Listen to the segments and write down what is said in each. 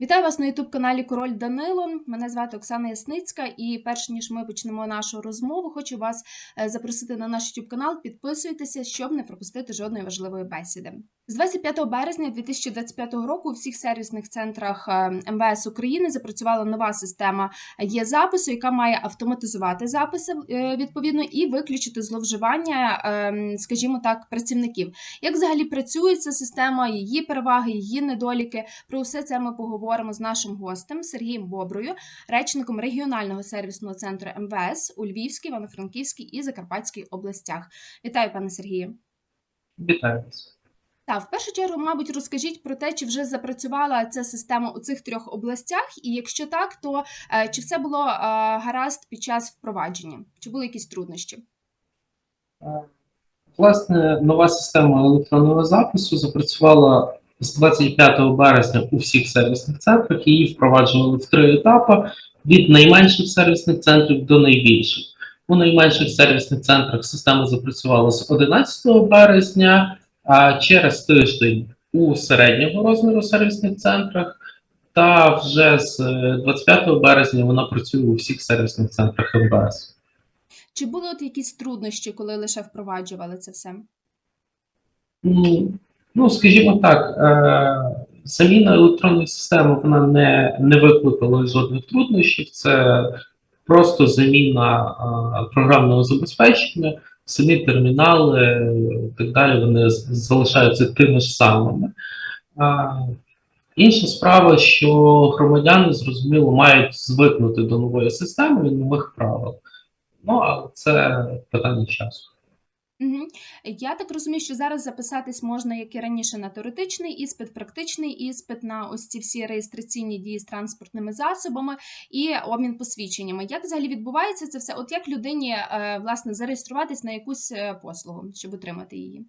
Вітаю вас на youtube каналі Король Данило. Мене звати Оксана Ясницька, і перш ніж ми почнемо нашу розмову, хочу вас е, запросити на наш youtube канал. Підписуйтеся, щоб не пропустити жодної важливої бесіди. З 25 березня 2025 року у всіх сервісних центрах е, МВС України запрацювала нова система є запису, яка має автоматизувати записи е, відповідно і виключити зловживання, скажімо так, працівників. Як взагалі працює ця система, її переваги, її недоліки. Про все це ми поговоримо з нашим гостем Сергієм Боброю, речником регіонального сервісного центру МВС у Львівській, Івано-Франківській і Закарпатській областях. Вітаю, пане Сергію. Вітаю вас. Так, в першу чергу, мабуть, розкажіть про те, чи вже запрацювала ця система у цих трьох областях, і якщо так, то е, чи все було е, гаразд під час впровадження? Чи були якісь труднощі? Е, Власне, нова система електронного запису запрацювала з 25 березня у всіх сервісних центрах. Її впроваджували в три етапи: від найменших сервісних центрів до найбільших. У найменших сервісних центрах система запрацювала з 11 березня, а через тиждень у середнього розміру сервісних центрах. Та вже з е, 25 березня вона працює у всіх сервісних центрах МВС. Чи були от якісь труднощі, коли лише впроваджували це все? Ну, Ну, скажімо так, е, заміна електронної системи вона не, не викликала жодних труднощів. Це просто заміна е, програмного забезпечення, самі термінали і так далі, вони залишаються тими ж самими. Інша справа, що громадяни зрозуміло мають звикнути до нової системи і нових правил. Ну, але це питання часу. Угу. Я так розумію, що зараз записатись можна, як і раніше, на теоретичний іспит, практичний іспит, на ось ці всі реєстраційні дії з транспортними засобами і обмін посвідченнями. Як взагалі відбувається це все? От як людині е, власне зареєструватись на якусь е, послугу, щоб отримати її?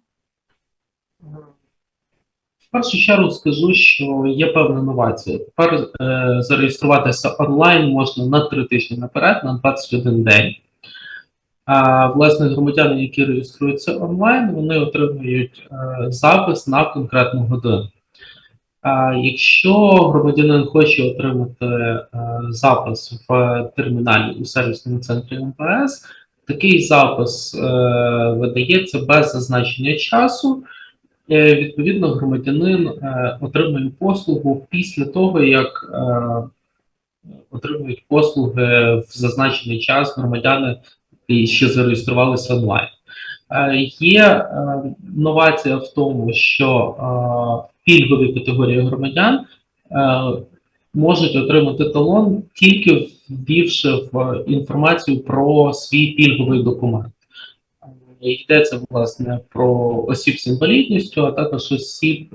В першу чергу скажу, що є певна новація. Тепер е, зареєструватися онлайн можна на 3 тижні наперед, на 21 день. Власне громадяни, які реєструються онлайн, вони отримують е, запис на конкретну годину. А якщо громадянин хоче отримати е, запис в терміналі у сервісному центрі МПС, такий запис е, видається без зазначення часу. Відповідно, громадянин отримує послугу після того, як отримують послуги в зазначений час громадяни, які ще зареєструвалися онлайн. Е, Є е, новація в тому, що е, пільгові категорії громадян можуть отримати талон, тільки ввівши в інформацію про свій пільговий документ. Йдеться власне про осіб з інвалідністю, а також осіб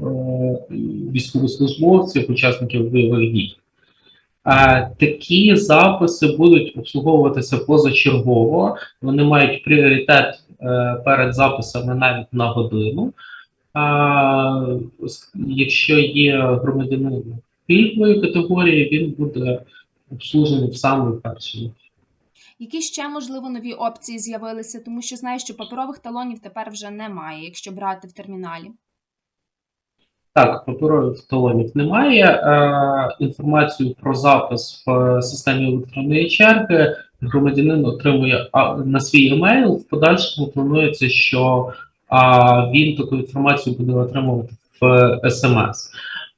військовослужбовців, учасників бойових дій. Е, Такі записи будуть обслуговуватися позачергово. Вони мають пріоритет е, перед записами навіть на годину. Якщо є громадянин пільгової категорії, він буде обслужений в самий перший. Які ще можливо нові опції з'явилися, тому що знаю, що паперових талонів тепер вже немає, якщо брати в терміналі. Так, паперових талонів немає. Е, інформацію про запис в системі електронної черги громадянин отримує на свій емейл. В подальшому планується, що а, він таку інформацію буде отримувати в смс.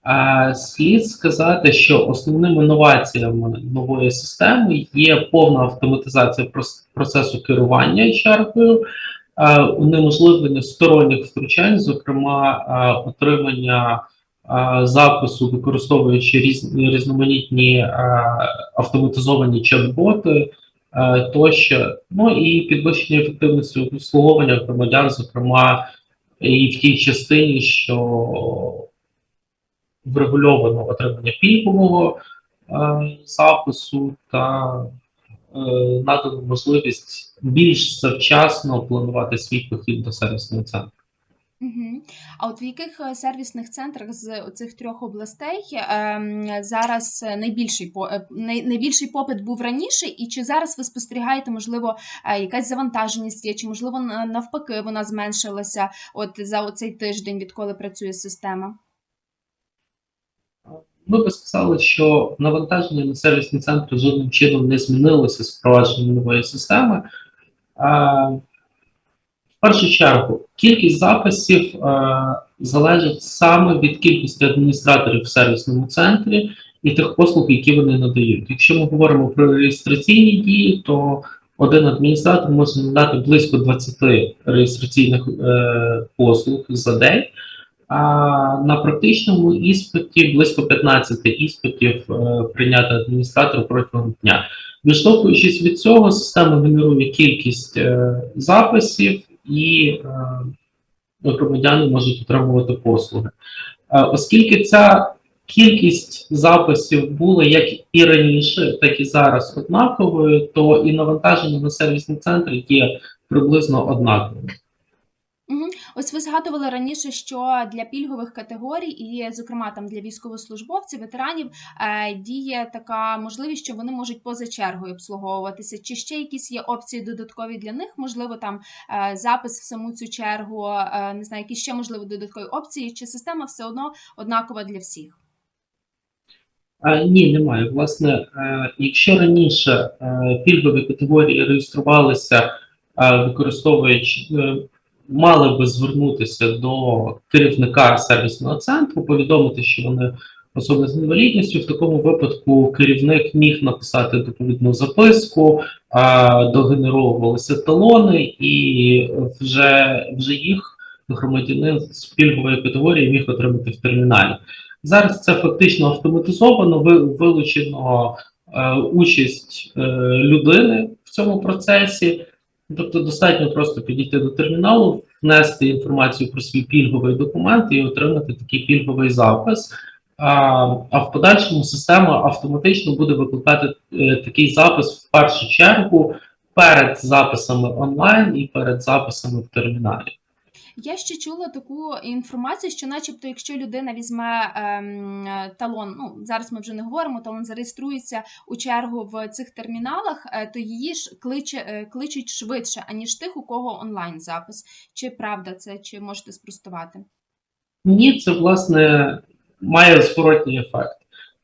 Е, слід сказати, що основними новаціями нової системи є повна автоматизація процесу керування чергою, унеможливлення сторонніх втручань, зокрема е, отримання е, запису, використовуючи різні різноманітні е, автоматизовані чат-боти е, тощо, ну і підвищення ефективності обслуговування громадян, зокрема і в тій частині, що врегульовано отримання пільгового е, запису та е, надано можливість більш завчасно планувати свій похід до сервісного центру. Угу. А от в яких е, сервісних центрах з цих трьох областей ем, зараз е, найбільший по е, най, найбільший попит був раніше, і чи зараз ви спостерігаєте, можливо, е, якась завантаженість є, чи можливо навпаки вона зменшилася от за оцей тиждень, відколи працює система? ми би сказали, що навантаження на сервісні центри жодним чином не змінилося з впровадженням нової системи. А, в першу чергу, кількість записів е, залежить саме від кількості адміністраторів в сервісному центрі і тих послуг, які вони надають. Якщо ми говоримо про реєстраційні дії, то один адміністратор може надати близько 20 реєстраційних е, послуг за день. А на практичному іспиті близько 15 іспитів е, прийняти адміністратор протягом дня. Відштовхуючись від цього, система генерує кількість е, записів і е, громадяни можуть отримувати послуги. Е, оскільки ця кількість записів була як і раніше, так і зараз однаковою, то і навантаження на сервісні центри є приблизно однаковим. Ось ви згадували раніше, що для пільгових категорій, і, зокрема, там для військовослужбовців, ветеранів, е, діє така можливість, що вони можуть поза чергою обслуговуватися. Чи ще якісь є опції додаткові для них? Можливо, там е, запис в саму цю чергу, е, не знаю, якісь ще можливо додаткові опції, чи система все одно однакова для всіх? А, ні, немає. Власне, якщо раніше пільгові категорії реєструвалися, використовуючи, мали би звернутися до керівника сервісного центру, повідомити, що вони особи з інвалідністю. В такому випадку керівник міг написати доповідну записку, догенеровувалися талони, і вже, вже їх громадянин з пільгової категорії міг отримати в терміналі. Зараз це фактично автоматизовано, ви- вилучено е, участь е, людини в цьому процесі. Тобто достатньо просто підійти до терміналу, внести інформацію про свій пільговий документ і отримати такий пільговий запис. А, в подальшому система автоматично буде викликати е, такий запис в першу чергу перед записами онлайн і перед записами в терміналі. Я ще чула таку інформацію, що, начебто, якщо людина візьме ем, талон, ну зараз ми вже не говоримо, талон зареєструється у чергу в цих терміналах, е, то її ж кличе, е, кличуть швидше, аніж тих, у кого онлайн запис. Чи правда це, чи можете спростувати? Ні, це власне має зворотній ефект,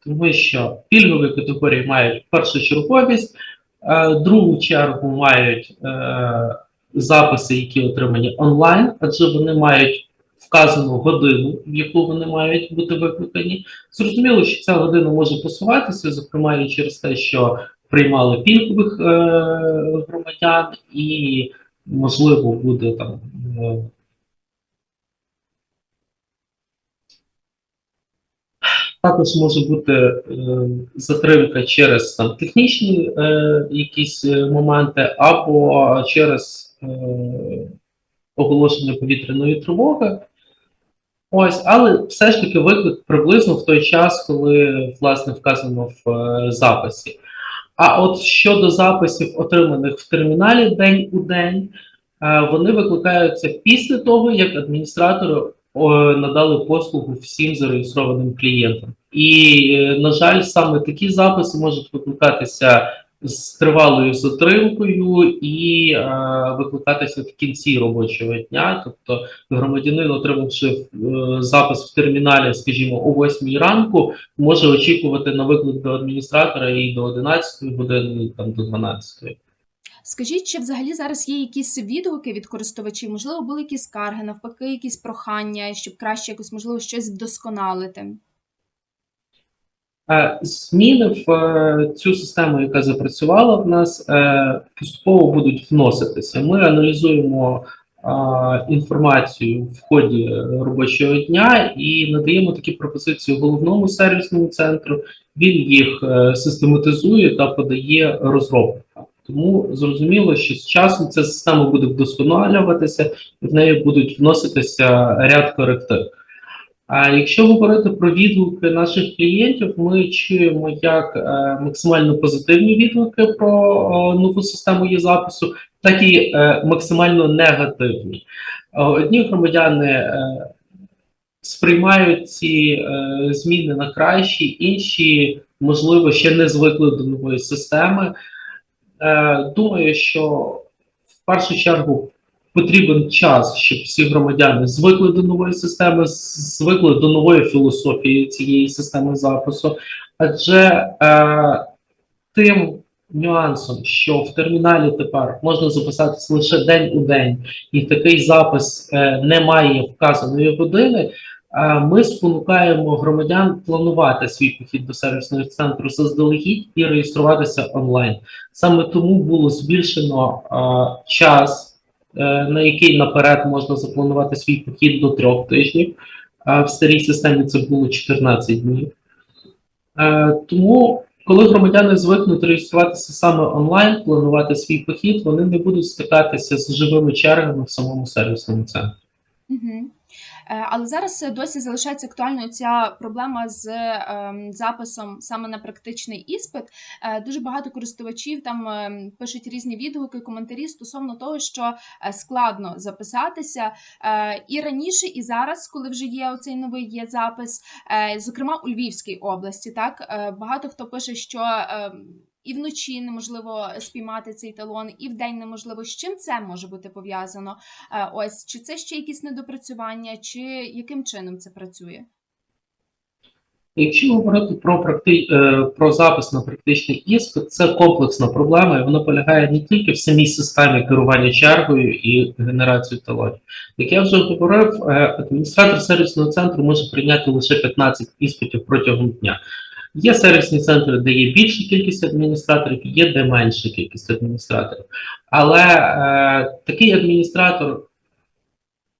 тому що пільгові категорії мають першочерговість, е, другу чергу мають е, записи, які отримані онлайн, адже вони мають вказану годину, в яку вони мають бути викликані. Зрозуміло, що ця година може посуватися, зокрема і через те, що приймали пільгових е, громадян, і можливо буде там. е, Також може бути е, затримка через там технічні е, якісь е, моменти, або через оголошення повітряної тривоги. Ось, але все ж таки виклик приблизно в той час, коли власне вказано в е, записі. А от щодо записів, отриманих в терміналі день у день, е, вони викликаються після того, як адміністратори о, надали послугу всім зареєстрованим клієнтам. І, е, на жаль, саме такі записи можуть викликатися з тривалою затримкою і е, викликатися в кінці робочого дня. Тобто, громадянин, отримавши е, запис в терміналі, скажімо, о 8 ранку, може очікувати на виклик до адміністратора і до 11 години, там до 12. Скажіть, чи взагалі зараз є якісь відгуки від користувачів? Можливо, були якісь скарги, навпаки, якісь прохання, щоб краще якось можливо щось вдосконалити? Е, Зміни в е, цю систему, яка запрацювала в нас, е, поступово будуть вноситися. Ми аналізуємо інформацію в ході робочого дня і надаємо такі пропозиції головному сервісному центру. Він їх систематизує та подає розробникам. Тому зрозуміло, що з часом ця система буде вдосконалюватися, і в неї будуть вноситися ряд коректив. А якщо говорити про відгуки наших клієнтів, ми чуємо як е, максимально позитивні відгуки про нову систему є запису, так і е, максимально негативні. Одні громадяни е, сприймають ці зміни на кращі, інші, можливо, ще не звикли до нової системи. Думаю, що в першу чергу потрібен час, щоб всі громадяни звикли до нової системи, звикли до нової філософії цієї системи запису. Адже е, тим нюансом, що в терміналі тепер можна записатися лише день у день, і такий запис е, не має вказаної години. е, Ми спонукаємо громадян планувати свій похід до сервісного центру заздалегідь і реєструватися онлайн. Саме тому було збільшено е, час, на який наперед можна запланувати свій похід до трьох тижнів. а в старій системі це було 14 днів. Е, тому, коли громадяни звикнуть реєструватися саме онлайн, планувати свій похід, вони не будуть стикатися з живими чергами в самому сервісному центрі. Угу. Але зараз е, досі залишається актуальною ця проблема з ем, записом саме на практичний іспит. Е, Дуже багато користувачів там ем, пишуть різні відгуки, коментарі стосовно того, що е, складно записатися Е, і раніше, і зараз, коли вже є оцей новий є запис, е, зокрема у Львівській області, так е, багато хто пише, що. І вночі неможливо спіймати цей талон, і вдень неможливо. З чим це може бути пов'язано? Е, Ось чи це ще якісь недопрацювання, чи яким чином це працює? Якщо говорити про практи... е, про запис на практичний іспит, це комплексна проблема, і вона полягає не тільки в самій системі керування чергою і генерацією талонів. Як я вже говорив, е, адміністратор сервісного центру може прийняти лише 15 іспитів протягом дня. Є сервісні центри, де є більша кількість адміністраторів, є де менша кількість адміністраторів. Але е, такий адміністратор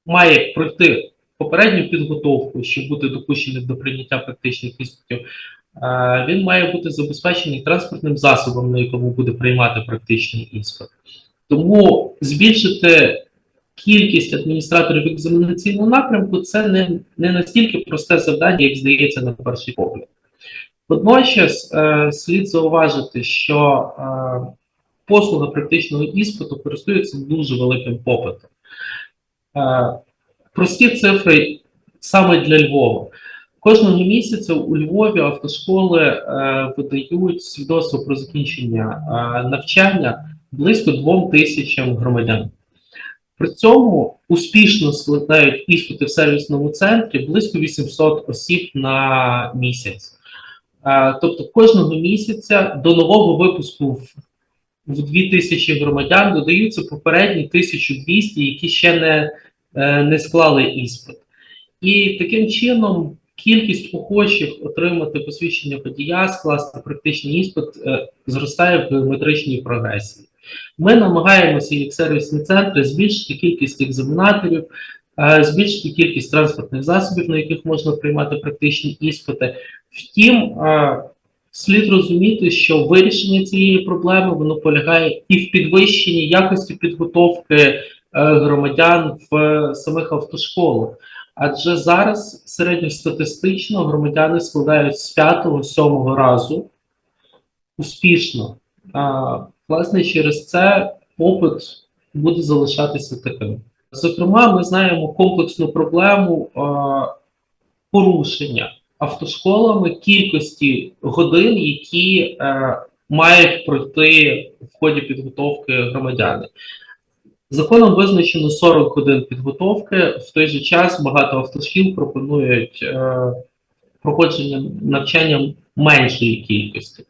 має пройти попередню підготовку, щоб бути допущеним до прийняття практичних іспитів. Е, Він має бути забезпечений транспортним засобом, на якому буде приймати практичний іспит. Тому збільшити кількість адміністраторів екзаменаційного напрямку це не, не настільки просте завдання, як здається на перший погляд. Водночас е, слід зауважити, що е, послуга практичного іспиту користується дуже великим попитом. Е, прості цифри саме для Львова. Кожного місяця у Львові автошколи е, видають свідоцтво про закінчення навчання близько двом тисячам громадян. При цьому успішно складають іспити в сервісному центрі близько 800 осіб на місяць. Е, тобто кожного місяця до нового випуску в, в 2000 громадян додаються попередні 1200, які ще не, е, не склали іспит. І таким чином кількість охочих отримати посвідчення водія, скласти практичний іспит е, зростає в геометричній прогресії. Ми намагаємося, як сервісні центри, збільшити кількість екзаменаторів, збільшити кількість транспортних засобів, на яких можна приймати практичні іспити. Втім, е, слід розуміти, що вирішення цієї проблеми воно полягає і в підвищенні якості підготовки е, громадян в самих автошколах. Адже зараз середньостатистично громадяни складають з 5-7 разу успішно. А, власне, через це попит буде залишатися таким. Зокрема, ми знаємо комплексну проблему а, порушення автошколами кількості годин, які е, мають пройти в ході підготовки громадяни. Законом визначено 40 годин підготовки. В той же час багато автошкіл пропонують е, проходження навчання меншої кількості.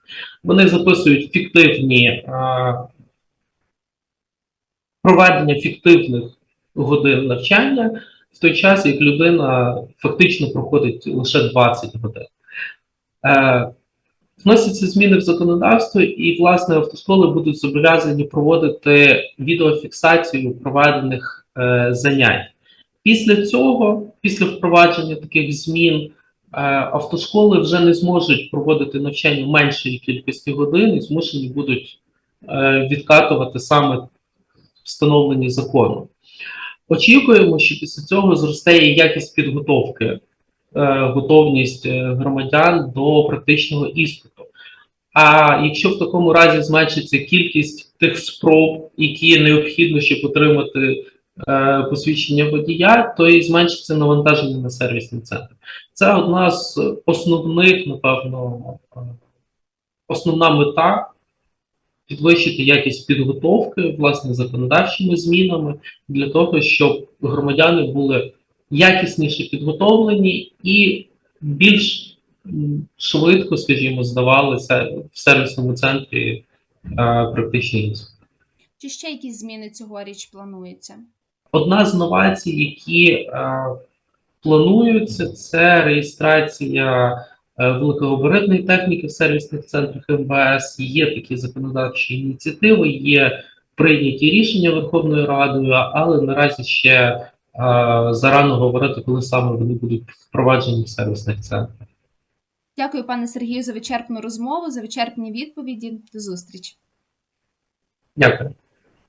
Вони записують фіктивні е, проведення фіктивних годин навчання в той час, як людина фактично проходить лише 20 годин. Е, Вносяться зміни в законодавство, і, власне, автошколи будуть зобов'язані проводити відеофіксацію проведених е, занять. Після цього, після впровадження таких змін, е, автошколи вже не зможуть проводити навчання меншої кількості годин і змушені будуть е, відкатувати саме встановлені законом. Очікуємо, що після цього зросте і якість підготовки, е, готовність е, громадян до практичного іспиту. А якщо в такому разі зменшиться кількість тих спроб, які необхідно, щоб отримати е, посвідчення водія, то і зменшиться навантаження на сервісний центр. Це одна з основних, напевно, основна мета підвищити якість підготовки власне законодавчими змінами для того, щоб громадяни були якісніше підготовлені і більш швидко, скажімо, здавалися в сервісному центрі е, практичні. Чи ще якісь зміни цьогоріч плануються? Одна з новацій, які е, плануються, це реєстрація великогабаритної техніки в сервісних центрах МВС. Є такі законодавчі ініціативи, є прийняті рішення Верховною Радою, але наразі ще е, зарано говорити, коли саме вони будуть впроваджені в сервісних центрах. Дякую, пане Сергію, за вичерпну розмову, за вичерпні відповіді. До зустрічі. Дякую.